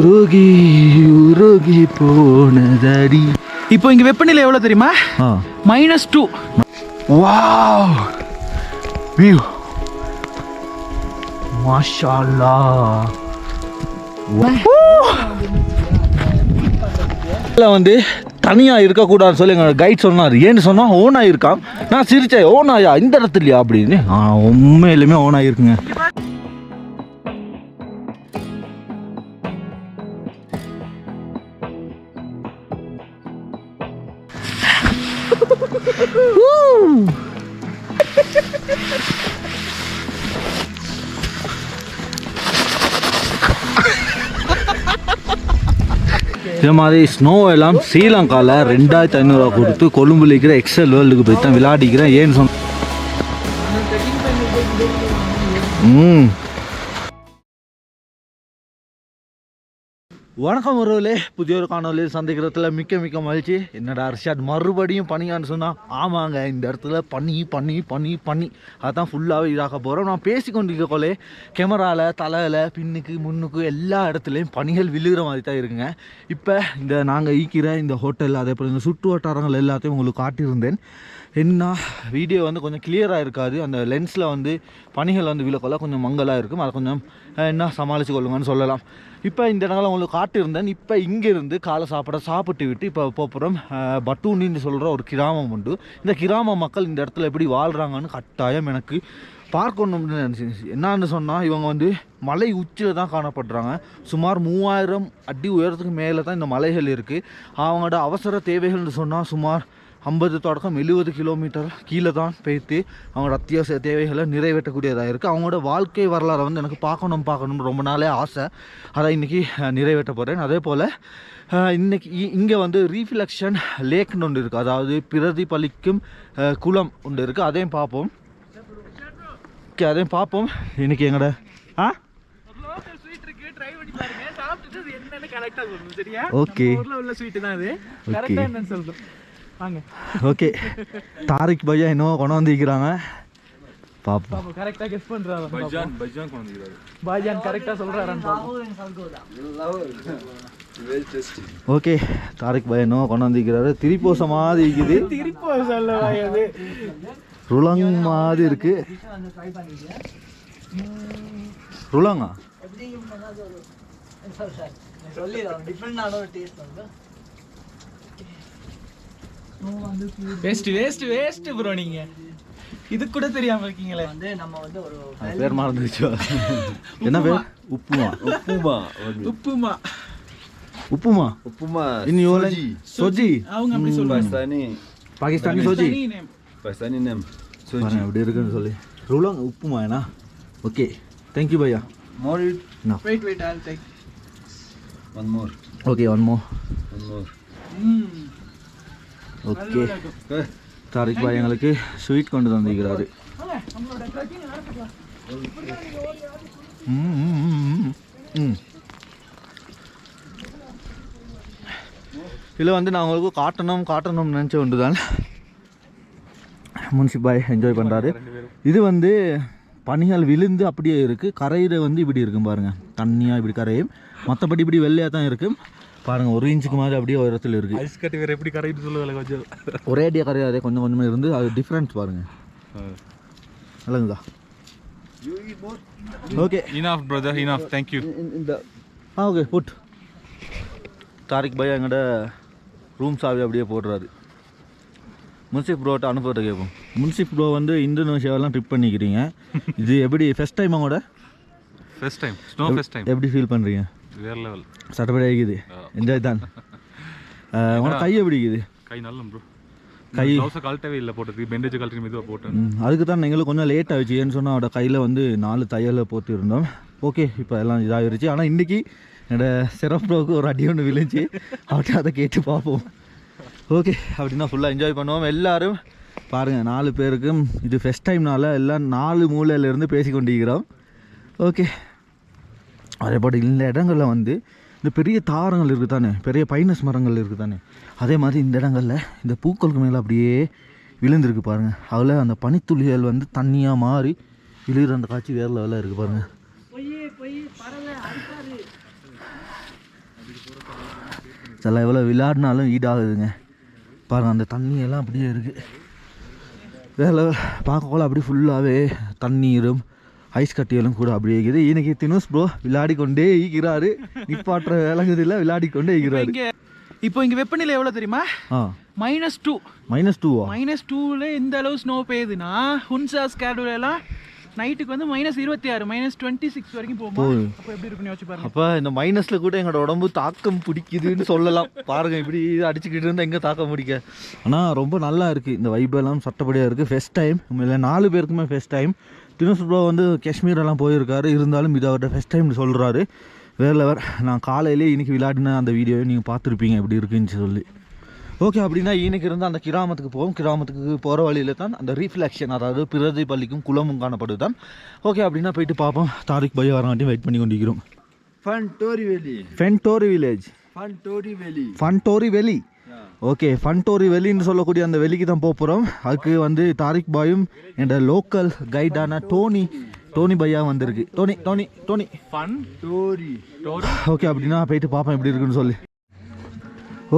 உருகி உருகி போனதடி. இப்போ இங்க வெப்பநிலை எவ்வளவு தெரியுமா? மைனஸ் டூ வாவ் வியூ மாஷால்லா. வந்து தனியாக இருக்கக்கூடாதுன்னு சொல்லி எங்கள் கைட் சொன்னார். ஏன்னு சொன்னால் ஓனாக இருக்கான் நான் சிரிச்சேன் ஓனாயா இந்த இடத்துலையா அப்படின்னு. உண்மையிலுமே ஓனாக இருக்குங்க இது மாதிரி ஸ்னோ எல்லாம் ஸ்ரீலங்காவில் ரெண்டாயிரத்தி ஐநூறுரூவா கொடுத்து கொழும்புல இருக்கிற எக்ஸல் வேர்ல்டுக்கு போய் தான் விளையாடிக்கிறேன். ஏன்னு சொன்ன ம். வணக்கம் உறவுலே புதிய ஒரு காணொலியில் சந்திக்கிறதுல மிக்க மிக்க மகிழ்ச்சி. என்னடா அர்ஷாத் மறுபடியும் பனியான்னு சொன்னால் ஆமாங்க இந்த இடத்துல பண்ணி பண்ணி பண்ணி பண்ணி அதான் ஃபுல்லாகவே இதாக போகிறோம் நான் பேசி கொண்டிருக்கோலே கேமராவில் தலையில் பின்னுக்கு முன்னுக்கு எல்லா இடத்துலையும் பணிகள் விழுகிற மாதிரி தான் இருக்குங்க. இப்போ இந்த நாங்கள் ஈக்கிற இந்த ஹோட்டல் அதே போல் இந்த சுற்று வட்டாரங்கள் எல்லாத்தையும் உங்களுக்கு காட்டியிருந்தேன். என்ன வீடியோ வந்து கொஞ்சம் கிளியராக இருக்காது. அந்த லென்ஸில் வந்து பணிகள் வந்து விழக்கொள்ள கொஞ்சம் மங்கலாக இருக்கும். அதை கொஞ்சம் என்ன சமாளித்து கொள்ளுங்கன்னு சொல்லலாம். இப்போ இந்த இடங்களை உங்களுக்கு காட்டியிருந்தேன் இப்போ இங்கேருந்து காலை சாப்பிட சாப்பிட்டு விட்டு இப்போ போகிறோம் பட்டூனின்னு சொல்கிற ஒரு கிராமம் உண்டு. இந்த கிராம மக்கள் இந்த இடத்துல எப்படி வாழ்கிறாங்கன்னு கட்டாயம் எனக்கு பார்க்கணும்னு நினச்சி என்னன்னு சொன்னால் இவங்க வந்து மலை உச்சியில் தான் காணப்படுறாங்க. சுமார் மூவாயிரம் அடி உயரத்துக்கு மேலே தான் இந்த மலைகள் இருக்குது அவங்களோட அவசர தேவைகள்னு சொன்னால் சுமார் ஐம்பது தொடக்கம் எழுபது கிலோமீட்டர் கீழே தான் போய்த்து அவங்களோட அத்தியாவசிய தேவைகளை நிறைவேற்றக்கூடியதாக இருக்குது அவங்களோட வாழ்க்கை வரலாறை வந்து எனக்கு பார்க்கணும் பார்க்கணும் ரொம்ப நாளே ஆசை. அதை இன்றைக்கி நிறைவேற்ற போகிறேன் அதே போல் அஹ், இன்னைக்கு இ- இங்கே வந்து ரீஃப்ளெக்ஷன் லேக்னு ஒன்று இருக்குது அதாவது பிரதிபலிக்கும் குளம் ஒன்று இருக்குது அதையும் பார்ப்போம். ஓகே அதையும் பார்ப்போம். இன்னைக்கு எங்கட ஆ? ஓகே. வாங்க. ஓகே. தாரிக் பையா இன்னும் கொண்டு வந்திருக்கிறாங்க. பாப்போம். கரெக்டா கெஸ் பண்றாரு. பைஜான் பைஜான் கொண்டு பைஜான் கரெக்டா சொல்றாரான்னு ஓகே. தாரிக் பையா இன்னும் கொண்டு வந்திருக்கிறாரு. திரிப்போச மாதிரி இருக்குது. திருப்பி சொல்ல அது ருலங் மாதிரி இருக்கு. ருலங்கா? வேஸ்ட் வேஸ்ட் வேஸ்ட் ப்ரோ நீங்க. இது கூட தெரியாம இருக்கீங்களே. அது பேர் மறந்துருச்சு என்ன பேர்? உப்புமா. உப்புமா. உப்புமா. உப்புமா. உப்புமா? இன் யோலன் சோஜி அவங்க அப்படி சொல்லுவாங்க பாகிஸ்தானி. பாகிஸ்தானி சோஜி. பாகிஸ்தானி நேம் பாருங்க எப்படி இருக்குன்னு சொல்லி. ருலங் உப்புமா ஏனா ஓகே தேங்க்யூ பையா more it Wait, wait, I'll take. one more. Okay one more one more. Mm. Okay. Tariq பாய் எங்களுக்கு ஸ்வீட் கொண்டு தந்திருக்கிறாரு. இதில் வந்து நான் உங்களுக்கு காட்டணும் காட்டணும்னு நினச்ச ஒன்று தான் முன்சிப் பாய் என்ஜாய் பண்ணுறாரு இது வந்து பனிகள் விழுந்து அப்படியே இருக்குது கரையில் வந்து இப்படி இருக்கும் பாருங்கள் தண்ணியாக இப்படி கரையும். மற்றபடி இப்படி வெள்ளையாக தான் இருக்கும் பாருங்கள் ஒரு இன்ச்சுக்கு மாதிரி அப்படியே உயரத்தில் இருக்குது ஐஸ் கட்டி வேற எப்படி கரையிட்டு சொல்லுவாங்க கொஞ்சம். ஒரே அடியாக கரையாதே கொஞ்சம் கொஞ்சமாக இருந்து அது டிஃப்ரென்ஸ் பாருங்கள் நல்லதுங்களா? Okay brother. Enough. Thank you. இந்த ஆ ஓகே புட் தாரிக் பையா எங்கட ரூம் சாவி அப்படியே போடுறாரு. முன்சிப் ப்ரோட்ட அனுப்புறத கேட்போம். முன்சிப் ப்ரோ வந்து இந்தோனேஷியாவெல்லாம் ட்ரிப் பண்ணிக்கிறீங்க. இது எப்படி ஃபஸ்ட் டைம் அவங்களோட First time. Snow first time. எப்படி ஃபீல் பண்ணுறீங்க வேற level. சட்டப்படி ஆகிக்குது. என்ஜாய் தான். உங்களோட கை எப்படி இருக்குது? கை நல்ல ப்ரோ கை க்ளவுஸை கழட்டவே இல்லை போட்டது பெண்டேஜ் கழட்டி மெதுவாக போட்டேன். அதுக்கு தான் எங்களுக்கு கொஞ்சம் லேட் ஆகிடுச்சு ஏன்னு சொன்னால் அவட கையில் வந்து நாலு தையலை போட்டு இருந்தோம் ஓகே இப்போ எல்லாம் இதாகிருச்சு. ஆனால் இன்றைக்கி என்னோட செரப் ப்ரோவுக்கு ஒரு அடி ஒன்று விழுந்துச்சு. அவர்கிட்ட அதை கேட்டு பார்ப்போம். ஓகே அப்படின்னா ஃபுல்லாக என்ஜாய் பண்ணுவோம். எல்லாரும் பாருங்கள் நாலு பேருக்கும் இது ஃபஸ்ட் டைம்னால எல்லாம் நாலு மூலையிலேருந்து பேசி கொண்டிருக்கிறோம். ஓகே அதேபாடு இந்த இடங்களில் வந்து இந்த பெரிய தாரங்கள் இருக்குது தானே பெரிய பைனஸ் மரங்கள் இருக்குது தானே. அதே மாதிரி இந்த இடங்களில் இந்த பூக்களுக்கு மேலே அப்படியே விழுந்திருக்கு பாருங்கள் அதில் அந்த பனித்துளிகள் வந்து தண்ணியாக மாறி விழுகிற அந்த காட்சி வேறு லெவலில் இருக்குது பாருங்கள் சில எவ்வளோ விளையாடினாலும் ஈடாகுதுங்க. பாருங்கள் அந்த தண்ணியெல்லாம் அப்படியே இருக்குது வேலை பார்க்கக்குள்ள அப்படி ஃபுல்லாகவே தண்ணீரும் ஐஸ் கட்டியெல்லாம் கூட அப்படியே இருக்குது. இன்னைக்கு தினோஸ் ப்ரோ விளையாடி கொண்டே ஈக்கிறாரு நிப்பாட்டுற விளங்குது இல்லை விளையாடி கொண்டே ஈக்கிறாரு இப்போ இங்க வெப்பநிலை எவ்வளவு தெரியுமா? மைனஸ் டூ மைனஸ் டூவா மைனஸ் டூவில் எந்த அளவு ஸ்னோ பெய்யுதுன்னா ஹுன்சா ஸ்கேடுல எல்லாம் நைட்டுக்கு வந்து மைனஸ் இருபத்தி ஆறு மைனஸ் டுவெண்ட்டி சிக்ஸ் வரைக்கும் போகுமா. அப்போ எப்படி இருக்குன்னு யோசிச்சு பாருங்க. அப்போ இந்த மைனஸில் கூட எங்களோட உடம்பு தாக்கம் பிடிக்குதுன்னு சொல்லலாம். பாருங்க இப்படி அடிச்சுக்கிட்டு இருந்தால் எங்கே தாக்கம் பிடிக்க? ஆனால் ரொம்ப நல்லா இருக்குது இந்த வைபெல்லாம் சட்டப்படியாக இருக்குது ஃபஸ்ட் டைம் இல்லை நாலு பேருக்குமே ஃபஸ்ட் டைம் தினசு ப்ரோ வந்து காஷ்மீர் எல்லாம் போயிருக்காரு. இருந்தாலும் இது அவர்கிட்ட ஃபஸ்ட் டைம் சொல்கிறாரு வேற லெவர் நான் காலையிலே இன்னைக்கு விளையாடின அந்த வீடியோவை நீங்கள் பார்த்துருப்பீங்க. எப்படி இருக்குன்னு சொல்லி. ஓகே அப்படின்னா இன்னைக்கு இருந்து அந்த கிராமத்துக்கு போவோம். கிராமத்துக்கு போகிற வழியில் தான் அந்த ரீஃப்ளெக்ஷன் அதாவது பிரதி பள்ளிக்கும் குளமும் காணப்படுது தான் ஓகே அப்படின்னா போயிட்டு பார்ப்போம் தாரிக் பைய வரங்காட்டியும் வெயிட் பண்ணி கொண்டிருக்கிறோம். Fantori Valley. Fantori village Fantori Valley. Fantori valley okay Fantori வெளின்னு சொல்லக்கூடிய அந்த வெளிக்கு தான் போக போகிறோம் அதுக்கு வந்து தாரிக் பாயும் என்ற லோக்கல் கைடான டோனி டோனி பையா வந்திருக்கு. டோனி டோனி டோனி ஃபன் Tori. ஓகே அப்படின்னா போயிட்டு பார்ப்பேன் எப்படி இருக்குன்னு சொல்லி.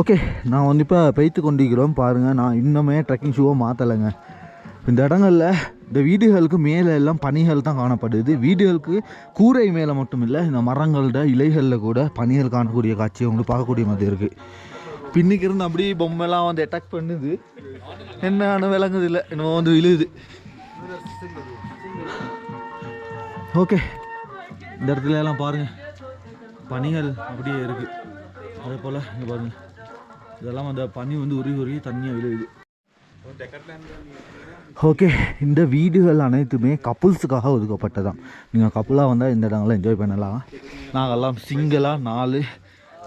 ஓகே நான் வந்து இப்போ பெய்த்து கொண்டிருக்கிறோம். பாருங்கள் நான் இன்னுமே ட்ரெக்கிங் ஷூவை மாற்றலைங்க இந்த இடங்களில் இந்த வீடுகளுக்கு மேலே எல்லாம் பனிகள் தான் காணப்படுது. வீடுகளுக்கு கூரை மேலே மட்டும் இல்லை இந்த மரங்களோட இலைகளில் கூட பனிகள் காணக்கூடிய காட்சி உங்களுக்கு பார்க்கக்கூடிய மாதிரி இருக்குது பின்னுக்கு இருந்து அப்படியே பொம்மைலாம் வந்து அட்டாக் பண்ணுது. என்ன விளங்குது இல்லை இன்னும் வந்து விழுது. ஓகே இந்த இடத்துல எல்லாம் பாருங்கள் பனிகள் அப்படியே இருக்குது அதே போல் இங்கே பாருங்கள் இதெல்லாம் அந்த பனி வந்து உருகி உருகி தண்ணியாக விழுகுது. ஓகே இந்த வீடுகள் அனைத்துமே கப்புள்ஸுக்காக ஒதுக்கப்பட்டதான் நீங்கள் கப்புளாக வந்தால் இந்த இடங்கள்லாம் என்ஜாய் பண்ணலாம். நாங்கள்லாம் சிங்கிளாக நாலு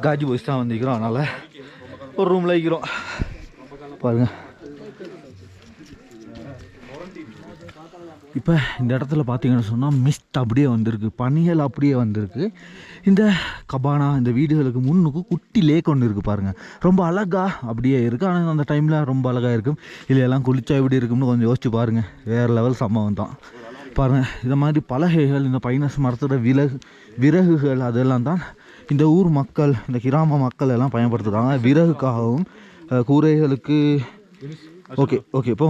காஜி பாய்ஸ் தான் வந்திருக்கிறோம். அதனால் ஒரு ரூமில் இருக்கிறோம். பாருங்கள் இப்போ இந்த இடத்துல பார்த்தீங்கன்னு சொன்னால் மிஸ்ட் அப்படியே வந்திருக்கு. பனிகள் அப்படியே வந்திருக்கு. இந்த கபானா இந்த வீடுகளுக்கு முன்னுக்கு குட்டி லேக் ஒன்று இருக்குது பாருங்கள் ரொம்ப அழகாக அப்படியே இருக்குது ஆனால் அந்த டைமில் ரொம்ப அழகாக இருக்கும் இல்லையெல்லாம் குளிச்சா எப்படி இருக்கும்னு கொஞ்சம் யோசிச்சு பாருங்கள் வேறு லெவல் சம்பவம் தான். பாருங்கள் இந்த மாதிரி பலகைகள் இந்த பைனஸ் மரத்தோட விலகு விறகுகள் அதெல்லாம் தான் இந்த ஊர் மக்கள் இந்த கிராம மக்கள் எல்லாம் பயன்படுத்துகிறாங்க விறகுக்காகவும் கூரைகளுக்கு ஓகே ஓகே இப்போ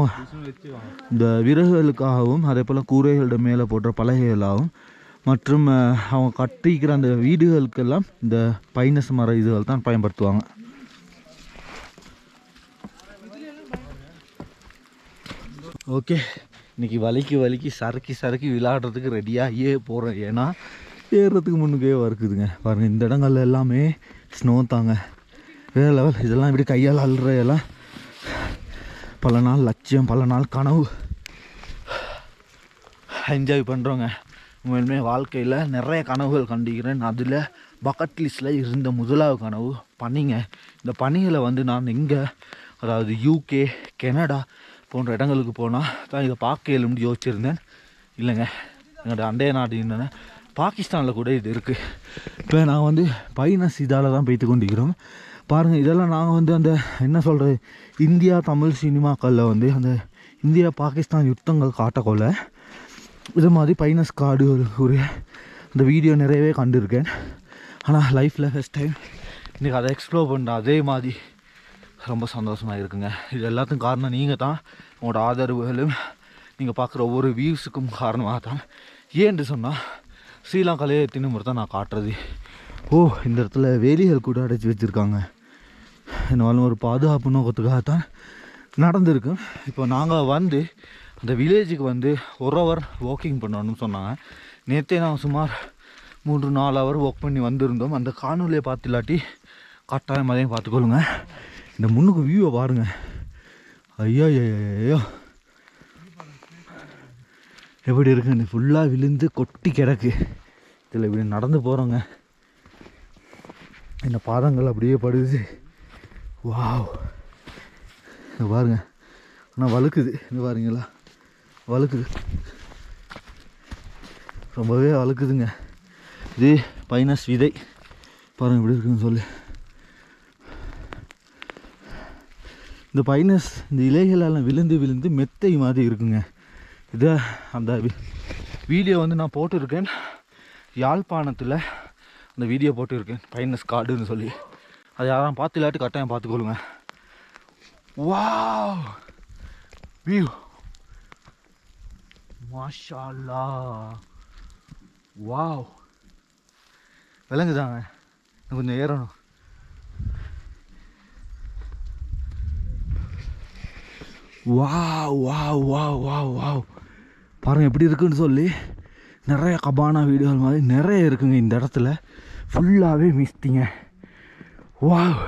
இந்த விறகுகளுக்காகவும் அதே போல் கூரைகளோட மேலே போடுற பலகைகளாகவும் மற்றும் அவங்க கட்டிக்கிற அந்த வீடுகளுக்கெல்லாம் இந்த பைனஸ் மர இதுகள் தான் பயன்படுத்துவாங்க. ஓகே இன்னைக்கு வலிக்கு வலிக்கு சறுக்கி சறுக்கி விளையாடுறதுக்கு ரெடியாகியே போகிறேன் ஏன்னா ஏறுறதுக்கு முன்னுக்கே இருக்குதுங்க பாருங்கள் இந்த இடங்கள்ல எல்லாமே ஸ்னோ தாங்க. வேறு லெவல் இதெல்லாம் இப்படி கையால் அல்ற எல்லாம் பல நாள் லட்சியம் பல நாள் கனவு. என்ஜாய் பண்ணுறோங்க உண்மையுமே வாழ்க்கையில் நிறைய கனவுகள் கண்டிக்கிறேன். அதில் பக்கெட் லிஸ்ட்டில் இருந்த முதலாவது கனவு பனிங்க. இந்த பனியில் வந்து நான் எங்கே அதாவது யூகே கெனடா போன்ற இடங்களுக்கு போனால் தான் இதை பார்க்க இயலும்னு யோசிச்சிருந்தேன். இல்லைங்க எங்களோட அண்டைய நாடு என்னென்ன பாகிஸ்தானில் கூட இது இருக்குது இப்போ நான் வந்து பைனஸ் இதால் தான் போய்த்து கொண்டிருக்கிறோம். பாருங்கள் இதெல்லாம் நாங்கள் வந்து அந்த என்ன சொல்கிறது இந்தியா தமிழ் சினிமாக்களில் வந்து அந்த இந்தியா பாகிஸ்தான் யுத்தங்கள் காட்டக்கொள்ள இது மாதிரி பைனஸ் கார்டு ஒரு ஒரு அந்த வீடியோ நிறையவே கண்டிருக்கேன். ஆனால் லைஃப்பில் ஃபஸ்ட் டைம் இன்றைக்கி அதை எக்ஸ்ப்ளோர் பண்ணுற அதே மாதிரி ரொம்ப சந்தோஷமாக இருக்குங்க. இது எல்லாத்துக்கும் காரணம் நீங்கள் தான். உங்களோட ஆதரவுகளும் நீங்கள் பார்க்குற ஒவ்வொரு வியூஸுக்கும் காரணமாக தான். ஏன்னு சொன்னால் ஸ்ரீலங்காலே எத்தனை முறை தான் நான் காட்டுறது. ஓ இந்த இடத்துல வேலிகள் கூட அடைச்சி வச்சுருக்காங்க. என்னாலும் ஒரு பாதுகாப்பு நோக்கத்துக்காக தான் நடந்திருக்கு. இப்போ நாங்கள் வந்து அந்த வில்லேஜுக்கு வந்து ஒரு ஹவர் வாக்கிங் பண்ணணும்னு சொன்னாங்க. நேற்றே நாங்கள் சுமார் மூன்று நாலு ஹவர் வாக் பண்ணி வந்திருந்தோம். அந்த காணொலியை பார்த்து இல்லாட்டி கட்டாயம் அதையும் பார்த்துக்கொள்ளுங்க. இந்த முன்னுக்கு வியூவை பாருங்கள் ஐயோ ஐயோ எப்படி இருக்கு? இந்த ஃபுல்லாக விழுந்து கொட்டி கிடக்கு. இதில் இப்படி நடந்து போகிறோங்க இந்த பாதங்கள் அப்படியே படுது. வாவ். இங்க பாருங்க. ஆனால் வழுக்குது. இந்த பாருங்களா. வழுக்குது. ரொம்பவே வழுக்குதுங்க. இது பைனஸ் விதை பாருங்கள் இப்படி இருக்குன்னு சொல்லி. இந்த பைனஸ் இந்த இலைகளெல்லாம் விழுந்து விழுந்து மெத்தை மாதிரி இருக்குங்க. இதை அந்த வீடியோ வந்து நான் போட்டிருக்கேன். யாழ்ப்பாணத்தில் அந்த வீடியோ போட்டிருக்கேன். பைனஸ் காடுன்னு சொல்லி. அது யாரும் பார்த்து இல்லாட்டி கட்டாயம் பார்த்துக்கொள்ளுங்க வாவ் வியூ மாஷால்லா. வாவ் விலங்குதாங்க. இன்னும் கொஞ்சம் ஏறணும். வாவ் வாவ் வா வா வாவ் பாருங்கள் எப்படி இருக்குன்னு சொல்லி நிறைய கபானா வீடுகள் மாதிரி நிறைய இருக்குங்க இந்த இடத்துல. ஃபுல்லாகவே மிஸ்டிங்க வாவ்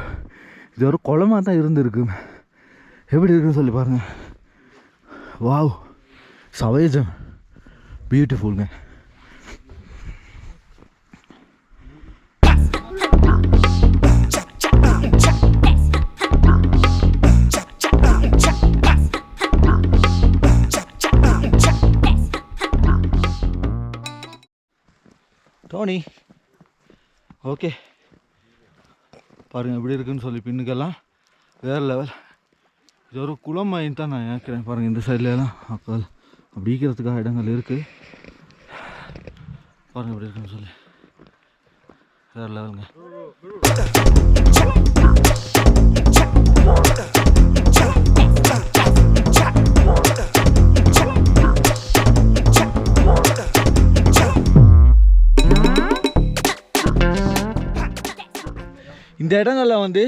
இது ஒரு குளமாக தான் இருந்திருக்கு. எப்படி இருக்குன்னு சொல்லி பாருங்கள் வாவ் சவேஜம். பியூட்டிஃபுல்ங்க டோனி ஓகே. பாருங்கள் எப்படி இருக்குன்னு சொல்லி பின்னுக்கெல்லாம் வேறு லெவல் இது ஒரு குளம் மாதிரி தான் நான் ஏற்கிறேன் பாருங்கள் இந்த சைட்லலாம் அப்போ அப்படிக்கிறதுக்காக இடங்கள் இருக்குது பாருங்கள் எப்படி இருக்குன்னு சொல்லி. வேறு லெவலுங்க இந்த இடங்களில் வந்து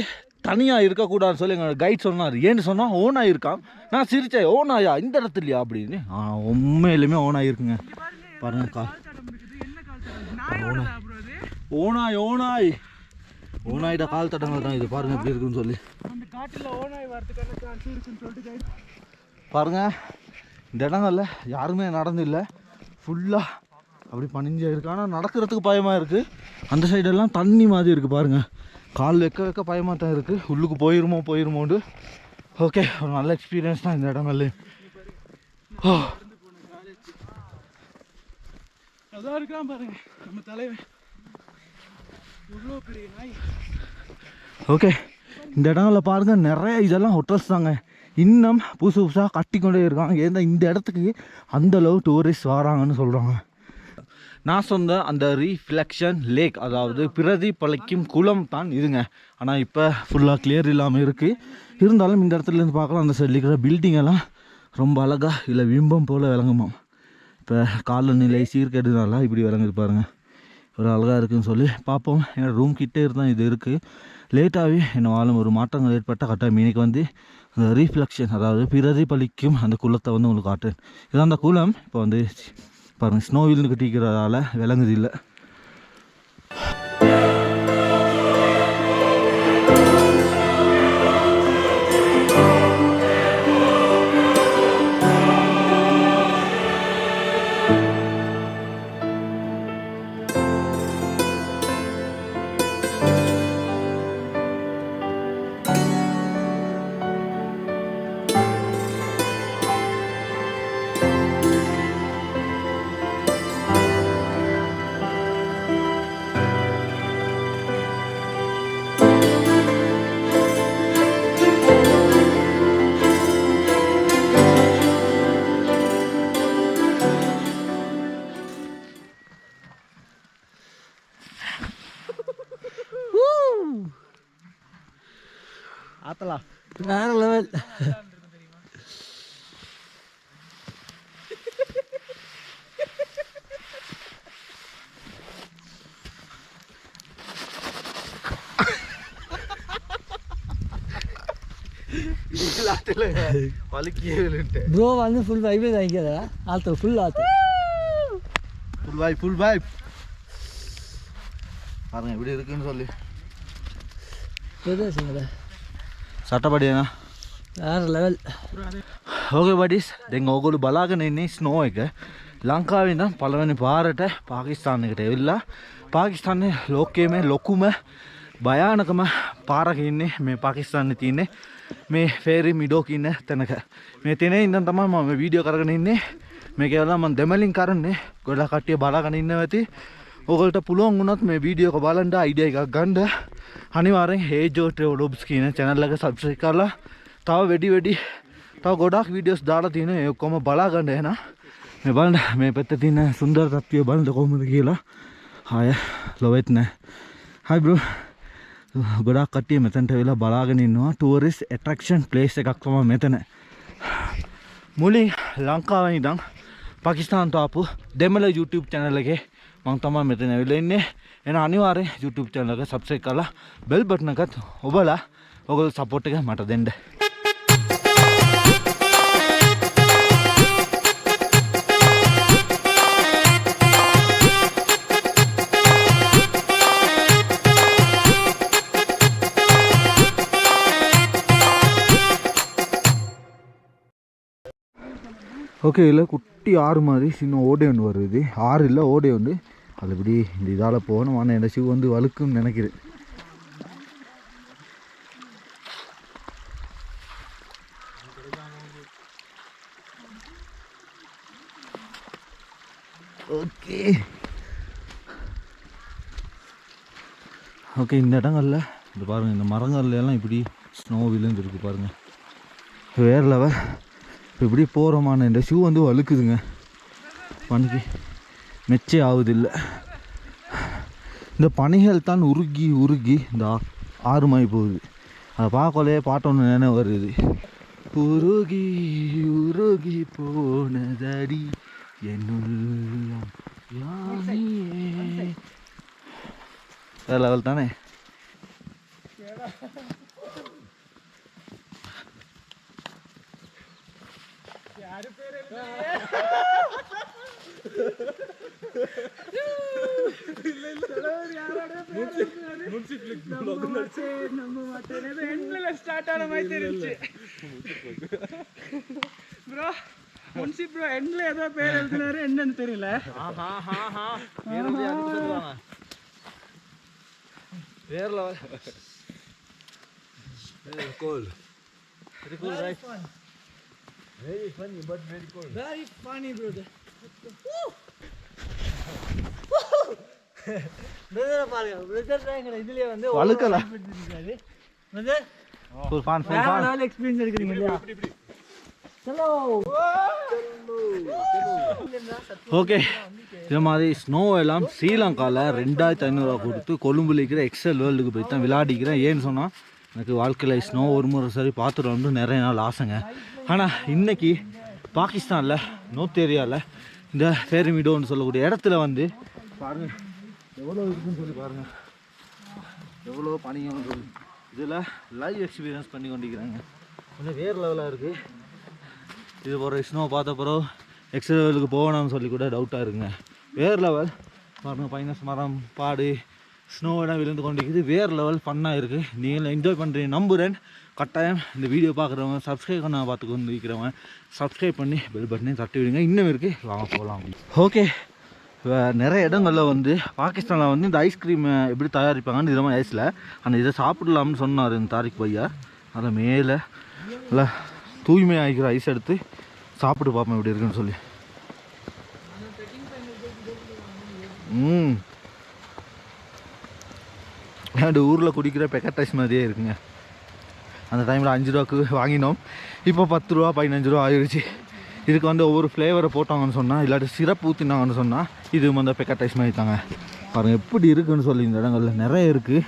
தனியாக இருக்கக்கூடாதுன்னு சொல்லி எங்கள் கைட் சொன்னார். ஏன்னு சொன்னால் ஓனாக இருக்கான் நான் சிரித்தேன் ஓனாயா இந்த இடத்துலையா அப்படின்னு. ஆ உண்மையிலுமே ஓனாக இருக்குங்க பாருங்கக்கா ஓனாய் ஓனாய் ஓனாய் ஓனாயிட கால் தடங்கள் தான் இது. பாருங்க எப்படி இருக்குன்னு சொல்லி. பாருங்க இந்த இடங்கள்ல யாருமே நடந்தில்லை ஃபுல்லாக அப்படி பனிஞ்சாக இருக்குது ஆனால் நடக்கிறதுக்கு பயமாக இருக்குது அந்த சைடெல்லாம் தண்ணி மாதிரி இருக்குது பாருங்கள் கால் வைக்க வைக்க பயமாக தான் இருக்குது உள்ளுக்கு போயிருமோ போயிருமோண்டு ஓகே ஒரு நல்ல எக்ஸ்பீரியன்ஸ் தான் இந்த இடங்கள்ல ஓ அதான் இருக்கான் பாருங்க. நம்ம தலைவன். எவ்வளோ பெரிய நாய். ஓகே இந்த இடங்களில் பாருங்க நிறைய இதெல்லாம் ஹோட்டல்ஸ் தாங்க. இன்னும் புதுசு புதுசாக கட்டிக்கொண்டே இருக்காங்க. ஏன்னா இந்த இடத்துக்கு அந்த அளவு டூரிஸ்ட் வராங்கன்னு சொல்கிறாங்க நான் சொன்ன அந்த ரீஃப்ளெக்ஷன் லேக் அதாவது பிரதிபலிக்கும் குளம் தான் இதுங்க. ஆனால் இப்போ ஃபுல்லாக கிளியர் இல்லாமல் இருக்குது இருந்தாலும் இந்த இடத்துல இருந்து பார்க்கலாம் அந்த சைடில் இருக்கிற பில்டிங்கெல்லாம் ரொம்ப அழகாக இல்லை விம்பம் போல் விளங்குமாம். இப்போ காலநிலை சீர்கேடுனால இப்படி விளங்குது பாருங்கள் ஒரு அழகாக இருக்குன்னு சொல்லி பார்ப்போம். ஏன்னா ரூம் கிட்டே இருந்தால் இது இருக்குது லேட்டாகவே என்னை வாழும் ஒரு மாற்றங்கள் ஏற்பட்டால் கட்டாயம் இன்னைக்கு வந்து அந்த ரீஃப்ளெக்ஷன் அதாவது பிரதிபலிக்கும் அந்த குளத்தை வந்து உங்களுக்கு காட்டுறேன் இதான் அந்த குளம். இப்போ வந்து பாருங்கள் ஸ்னோவில்னு கட்டிக்கிறதால விளங்குது இல்லை. ஆத்தலாம். வேறு லெவல் ப்ரோ வந்து ஃபுல் வைபே வாங்கிக்கிறா ஆற்று ஃபுல் ஆற்று ஃபுல் வாய் ஃபுல் வாய் பாருங்க எப்படி இருக்குன்னு சொல்லி. பிரதேசங்கள සටපඩයන ලැවල් හෝක බඩිස් දෙන් ඕගොලු බලාගෙන එන්නේ ස්නෝ එක. ලංකාවෙන්නම් පළවනි පාරට පාකිස්ථානකට එවෙල්ලා පාකිස්ථානය ලෝකයේ මේ ලොකුම භයානකම පාරකඉන්නේ මේ පාකිස්ථාන්න තියන්නේ මේ ෆේරි මිඩෝකඉන්න තැනක. මේ තෙන ඉන්න තම මම වීඩියෝ කරගෙන ඉන්නේ. මේ කෙවලා මන් දෙමලින් කරන්නේ. ගොඩා කට්ටිය බලාගෙන ඉන්න ඇති. ඕගලට පුළුවන් වුණොත් මේ වීඩියෝක බලන්ඩ අයිඩිය එකක් ගණ්ඩ අනිවාරෙන් හේජෝට ඔඩොබ්ස් කියන චැනල්ලක සබ්සයි කරලා තව වැඩි වැඩි තව ගොඩක් වීඩියෝස් දාලා තියෙන ඒ ඔක්කොම බලාගන්න එන මේ බලන්න මේ පැත්ත තියෙන සුන්දර තත්ත්වය බලන්න කොහොමද කියලා. හාය ලොවෙත් නෑ. හයි බ්‍රෝ ගොඩක් කටිය මෙතැන්ට වෙලා බලාගෙන ඉන්නවා. ටුවරිස් ඇට්‍රක්ෂන් ප්ලේස් එකක් තම මෙතන. මුලින් ලංකාව ඉදං පකිස්ාන්ත ආපු දෙමල YouTube චැනලගේ මං තමා මෙතන වෙල ඉන්නේ. ಏನೋ ಅನಿವಾರ್ಯ ಯೂಟ್ಯೂಬ್ ಚಾನಲ್ಗೆ ಸಬ್ಸ್ಕ್ರೈಬ್ ಕಲ್ಲ ಬೆಲ್ ಬಟ್ನಾಗ ಒಬ್ಬಲ್ಲ ಹೋಗೋದು ಸಪೋರ್ಟಿಗೆ ಮಾಡೋದೆಂಡೆ ஓகே இல்லை குட்டி ஆறு மாதிரி சின்ன ஓடே ஒன்று வருது ஆறு இல்லை ஓடே ஒன்று அது இப்படி இந்த இதால் போகணும். ஆனால் என்னோட ஷூ வந்து வழுக்குன்னு நினைக்கிறேன். ஓகே. ஓகே இந்த இடங்களில் இந்த பாருங்கள் இந்த மரங்கள்ல எல்லாம் இப்படி ஸ்னோ விழுந்துருக்கு பாருங்கள் வேறு லெவல் இப்போ இப்படி போகிறோமான இந்த ஷூ வந்து வழுக்குதுங்க. பண்ணிக்கு மெச்சே ஆகுதில்லை இந்த பனிகள் தான் உருகி உருகி இந்த ஆறுமாய் போகுது. அதை பார்க்கலையே பாட்டோன்னு நினைவு வருது. உருகி உருகி போனதடி என்னுள்ளம் வேறு லெவல் தானே? ஸ்டார்ட் ஆன மாதிரி தெரிஞ்சு ப்ரோ முன்சி ப்ரோ எண்ட்ல ஏதோ பேர் எழுதினாரு என்னன்னு தெரியல வேறு லெவல் Very funny, brother. பிரதரை பாருங்க பிரதர் தான் எங்களை இதுலயே வந்து வழுக்கல. இருக்காரு பிரதர் ஃபுல் ஃபான் ஃபுல் வேற ஃபான் லெவல் எக்ஸ்பீரியன்ஸ் எடுக்கிறீங்க இல்லையா? சலோ ஓகே. இது மாதிரி ஸ்னோ எல்லாம் ஸ்ரீலங்காவில் ரெண்டாயிரத்தி ஐநூறுரூவா கொடுத்து கொழும்புல இருக்கிற எக்ஸல் வேர்ல்டுக்கு போய் தான் விளையாடிக்கிறேன். ஏன்னு சொன்னால் எனக்கு வாழ்க்கையில் ஸ்னோ ஒரு முறை சரி பார்த்துட்டு வந்து நிறைய நாள் ஆசைங்க. ஆனால் இன்னைக்கு பாகிஸ்தானில் நோர்த் ஏரியாவில் இந்த ஃபேரிமிடோன்னு சொல்லக்கூடிய இடத்துல வந்து பாருங்கள் எவ்வளோ இருக்குன்னு சொல்லி பாருங்கள் எவ்வளோ பணியும் வந்து இதில் லைவ் எக்ஸ்பீரியன்ஸ் பண்ணி கொண்டிருக்கிறாங்க. கொஞ்சம் வேறு லெவலாக இருக்குது இது போகிற ஸ்னோ பார்த்த பிறகு லெவலுக்கு போகணும்னு சொல்லி கூட டவுட்டாக இருக்குங்க. வேறு லெவல் பாருங்கள் பைனஸ் மரம் பாடு ஸ்னோவெல்லாம் விழுந்து கொண்டிருக்குது. வேறு லெவல் ஃபன்னாக இருக்குது நீங்கள் என்ஜாய் பண்ணுறீங்க நம்புகிறேன் கட்டாயம் இந்த வீடியோ பார்க்குறவங்க சப்ஸ்கிரைப் பண்ண பார்த்து கொண்டு இருக்கிறவங்க சப்ஸ்கிரைப் பண்ணி பெல் பட்டனையும் தட்டி விடுங்க. இன்னும் இருக்குது வாங்க போகலாம் ஓகே நிறைய இடங்களில் வந்து பாகிஸ்தானில் வந்து இந்த ஐஸ்கிரீம் எப்படி தயாரிப்பாங்கன்னு இது மாதிரி ஐஸில் அந்த இதை சாப்பிடலாம்னு சொன்னார் இந்த தாரிக் பையா. அதை மேலே நல்லா தூய்மை ஆகிக்கிற ஐஸ் எடுத்து சாப்பிட்டு பார்ப்போம் எப்படி இருக்குன்னு சொல்லி. ம். அந்த ஊரில் குடிக்கிற பெக்கட் ஐஸ் மாதிரியே இருக்குங்க. அந்த டைமில் அஞ்சு ரூபாக்கு வாங்கினோம். இப்போ பத்து ரூபா பதினஞ்சு ரூபா ஆயிடுச்சு இதுக்கு வந்து ஒவ்வொரு ஃப்ளேவரை போட்டாங்கன்னு சொன்னால் இல்லாட்டி சிரப் ஊற்றினாங்கன்னு சொன்னால் இது வந்து பெக்கட் ஐஸ் மாதிரி தாங்க பாருங்கள் எப்படி இருக்குன்னு சொல்லி இந்த இடங்களில் நிறைய இருக்குது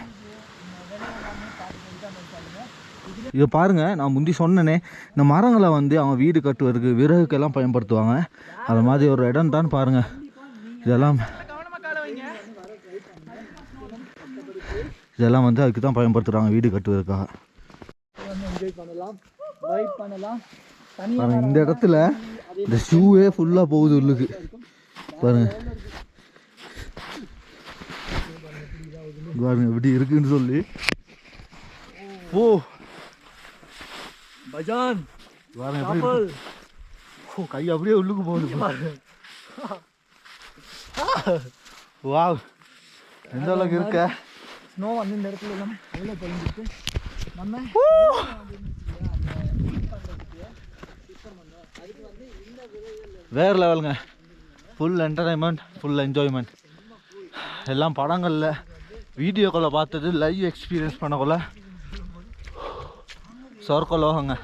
இதை பாருங்கள் நான் முந்தி சொன்னனே இந்த மரங்களை வந்து அவங்க வீடு கட்டுவதற்கு விறகுக்கெல்லாம் பயன்படுத்துவாங்க. அது மாதிரி ஒரு இடம் தான் பாருங்கள் இதெல்லாம் இதெல்லாம் வந்து அதுக்கு தான் பயன்படுத்துகிறாங்க வீடு கட்டுவதற்காக. பண்ணலாம் பண்ணலாம் பாருங்க இந்த இடத்துல இந்த ஷூவே ஃபுல்லாக போகுது உள்ளுக்கு. பாருங்க. பாருங்க எப்படி இருக்குன்னு சொல்லி. ஓ. பஜான். பாருங்க எப்படி. ஓ கை அப்படியே உள்ளுக்கு போகுது. பாருங்க. வாவ். எந்த அளவுக்கு இருக்க? ஸ்னோ வந்து இந்த இடத்துல எல்லாம் எவ்வளோ தெரிஞ்சிருக்கு நம்ம வேறு லெவலுங்க ஃபுல் என்டர்டைன்மெண்ட் ஃபுல் என்ஜாய்மெண்ட் எல்லாம் படங்களில் வீடியோக்களை பார்த்தது லைவ் எக்ஸ்பீரியன்ஸ் பண்ணக்குள்ள. சொர்க்க லோகங்க